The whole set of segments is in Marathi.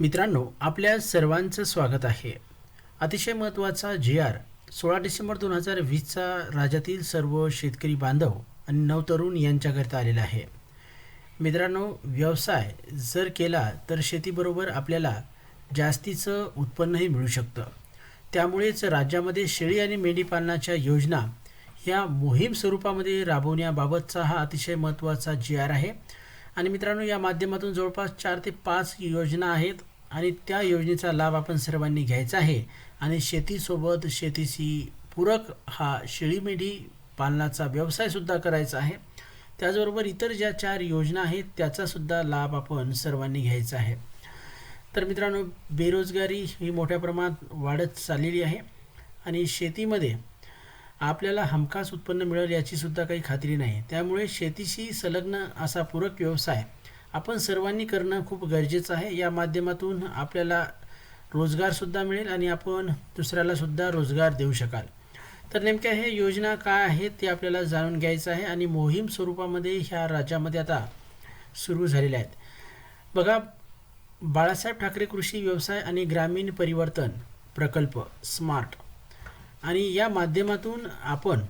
मित्रांनो आपल्या सर्वांचं स्वागत आहे. अतिशय महत्त्वाचा जी आर सोळा डिसेंबर दोन हजार वीसचा राज्यातील सर्व शेतकरी बांधव आणि नवतरुण यांच्याकरता आलेला आहे. मित्रांनो व्यवसाय जर केला तर शेतीबरोबर आपल्याला जास्तीचं उत्पन्नही मिळू शकतं. त्यामुळेच राज्यामध्ये शेळी आणि मेंढीपालनाच्या योजना ह्या मोहीम स्वरूपामध्ये राबवण्याबाबतचा हा अतिशय महत्त्वाचा जी आर आहे. आणि मित्रांनो या माध्यमातून जवळपास चार ते पाच योजना आहेत. आणि त्या योजनेचा लाभ आपण सर्वांनी घ्यायचा आहे. आणि शेतीसोबत शेतीशी पूरक हा शेळी मेंढी पालनाचा व्यवसायसुद्धा करायचा आहे. त्याचबरोबर इतर ज्या चार योजना आहेत त्याचासुद्धा लाभ आपण सर्वांनी घ्यायचा आहे. तर मित्रांनो बेरोजगारी ही मोठ्या प्रमाणात वाढत चाललेली आहे आणि शेतीमध्ये आपल्याला हमखास उत्पन्न मिळेल याचीसुद्धा काही खात्री नाही. त्यामुळे शेतीशी संलग्न असा पूरक व्यवसाय आपण सर्वांनी करणं खूप गरजेचं आहे. या माध्यमातून आपल्याला रोजगारसुद्धा मिळेल आणि आपण दुसऱ्यालासुद्धा रोजगार देऊ शकाल. तर नेमक्या हे योजना काय आहेत ते आपल्याला जाणून घ्यायचं आहे आणि मोहीम स्वरूपामध्ये ह्या राज्यामध्ये आता सुरू झालेल्या आहेत. बघा बाळासाहेब ठाकरे कृषी व्यवसाय आणि ग्रामीण परिवर्तन प्रकल्प स्मार्ट. आणि या माध्यमातून आपण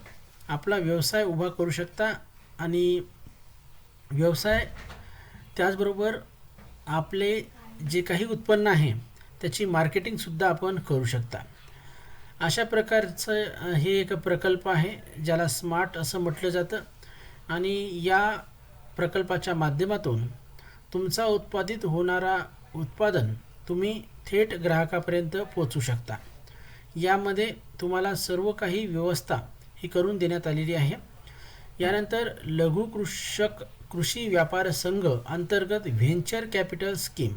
आपला व्यवसाय उभा करू शकता आणि व्यवसाय त्याचबरोबर आपले जे काही उत्पन्न आहे त्याची मार्केटिंगसुद्धा आपण करू शकता. अशा प्रकारचं हे एक प्रकल्प आहे ज्याला स्मार्ट असं म्हटलं जातं. आणि या प्रकल्पाच्या माध्यमातून तुमचा उत्पादित होणारा उत्पादन तुम्ही थेट ग्राहकापर्यंत पोचू शकता. यामध्ये तुम्हाला सर्व काही व्यवस्था ही करून देण्यात आलेली आहे. यानंतर लघु कृषक कृषी व्यापार संघ अंतर्गत व्हेंचर कॅपिटल स्कीम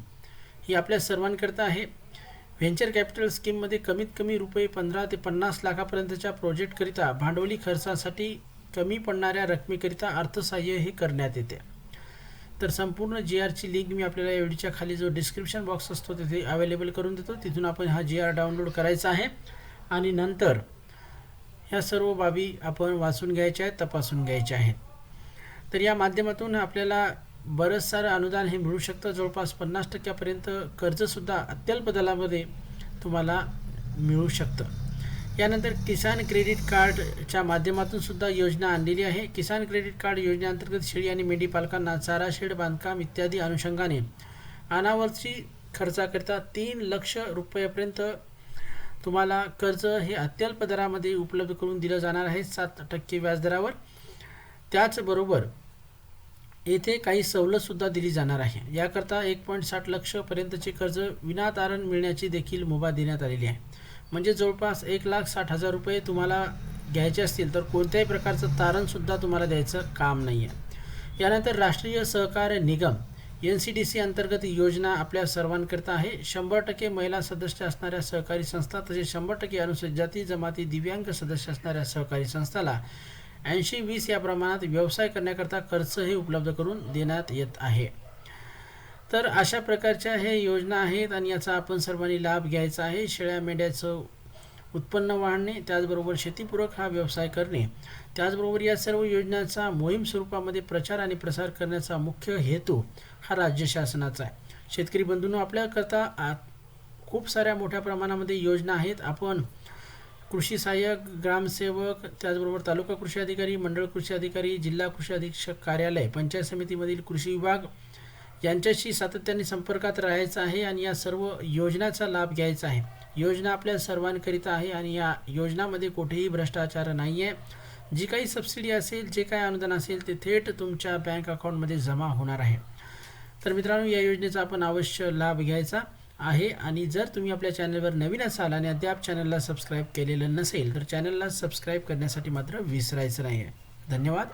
ही आपल्या सर्वांकरता आहे. व्हेंचर कॅपिटल स्कीममध्ये कमीत कमी रुपये पंधरा ते पन्नास लाखापर्यंतच्या प्रोजेक्टकरिता भांडवली खर्चासाठी कमी पडणाऱ्या रकमेकरिता अर्थसहाय्य हे करण्यात येते. तर संपूर्ण जी आरची लिंक मी आपल्याला या व्हिडिओच्या खाली जो डिस्क्रिप्शन बॉक्स असतो तिथे अवेलेबल करून देतो. तिथून आपण हा जी आर डाउनलोड करायचा आहे. आणि नंतर ह्या सर्व बाबी आपण वाचून घ्यायच्या आहेत तपासून घ्यायच्या आहेत. तर या माध्यमातून आपल्याला बरंच सारं अनुदान हे मिळू शकतं. जवळपास पन्नास टक्क्यापर्यंत कर्जसुद्धा अत्यल्प दलामध्ये तुम्हाला मिळू शकतं. यानंतर किसान क्रेडिट कार्डच्या माध्यमातून सुद्धा योजना आणलेली आहे. किसान क्रेडिट कार्ड योजनेअंतर्गत शेळी आणि मेंढी पालकांना चारा शेड बांधकाम इत्यादी अनुषंगाने अनावरची खर्चाकरिता तीन लक्ष रुपयापर्यंत तुम्हाला कर्ज हे अत्यल्प दरामध्ये उपलब्ध करून दिलं जाणार आहे. सात टक्के व्याजदरावर. त्याचबरोबर येथे काही सवलतसुद्धा दिली जाणार आहे. याकरता एक पॉईंट साठ लक्षपर्यंतचे कर्ज विनातारण मिळण्याची देखील मुभा देण्यात आलेली आहे. म्हणजे जवळपास एक लाख साठ हजार रुपये तुम्हाला घ्यायचे असतील तर कोणत्याही प्रकारचं तारणसुद्धा तुम्हाला द्यायचं काम नाही आहे यानंतर राष्ट्रीय सहकार्य निगम एन सी डी सी अंतर्गत योजना आपल्या सर्वांकरता आहे. शंभर टक्के महिला सदस्य असणाऱ्या सहकारी संस्था तसेच शंभर टक्के अनुसूचित जाती जमाती दिव्यांग सदस्य असणाऱ्या सहकारी संस्थाला ऐंशी वीस या प्रमाणात व्यवसाय करण्याकरता खर्चही उपलब्ध करून देण्यात येत आहे. तर अशा प्रकारच्या हे योजना आहेत आणि याचा आपण सर्वांनी लाभ घ्यायचा आहे. शेळ्या मेंढ्याचं उत्पन्न वाढणे त्याचबरोबर शेतीपूरक हा व्यवसाय करणे त्याचबरोबर या सर्व योजनांचा मोहीम स्वरूपामध्ये प्रचार आणि प्रसार करण्याचा मुख्य हेतू हा राज्य शासनाचा आहे. शेतकरी बंधूंनो आपल्याकरता आ- खूप साऱ्या मोठ्या प्रमाणामध्ये योजना आहेत. आपण कृषी सहाय्यक ग्रामसेवक त्याचबरोबर तालुका कृषी अधिकारी मंडळ कृषी अधिकारी जिल्हा कृषी अधीक्षक कार्यालय पंचायत समितीमधील कृषी विभाग यांच्याशी सातत्याने संपर्कात राहायचं आहे आणि या सर्व योजनाचा लाभ घ्यायचा आहे. योजना आपल्या सर्वांकरिता आहे आणि या योजनामध्ये कुठेही भ्रष्टाचार नाही आहे जी काही सबसिडी असेल जे काही अनुदान असेल ते थेट तुमच्या बँक अकाउंटमध्ये जमा होणार आहे. तर मित्रांनो या योजनेचा आपण अवश्य लाभ घ्यायचा. आहे. आणि जर तुम्ही आपल्या चॅनलवर नवीन असाल आणि अद्याप चॅनलला सबस्क्राईब केलेलं नसेल तर चॅनलला सबस्क्राईब करण्यासाठी मात्र विसरायचं नाही आहे धन्यवाद.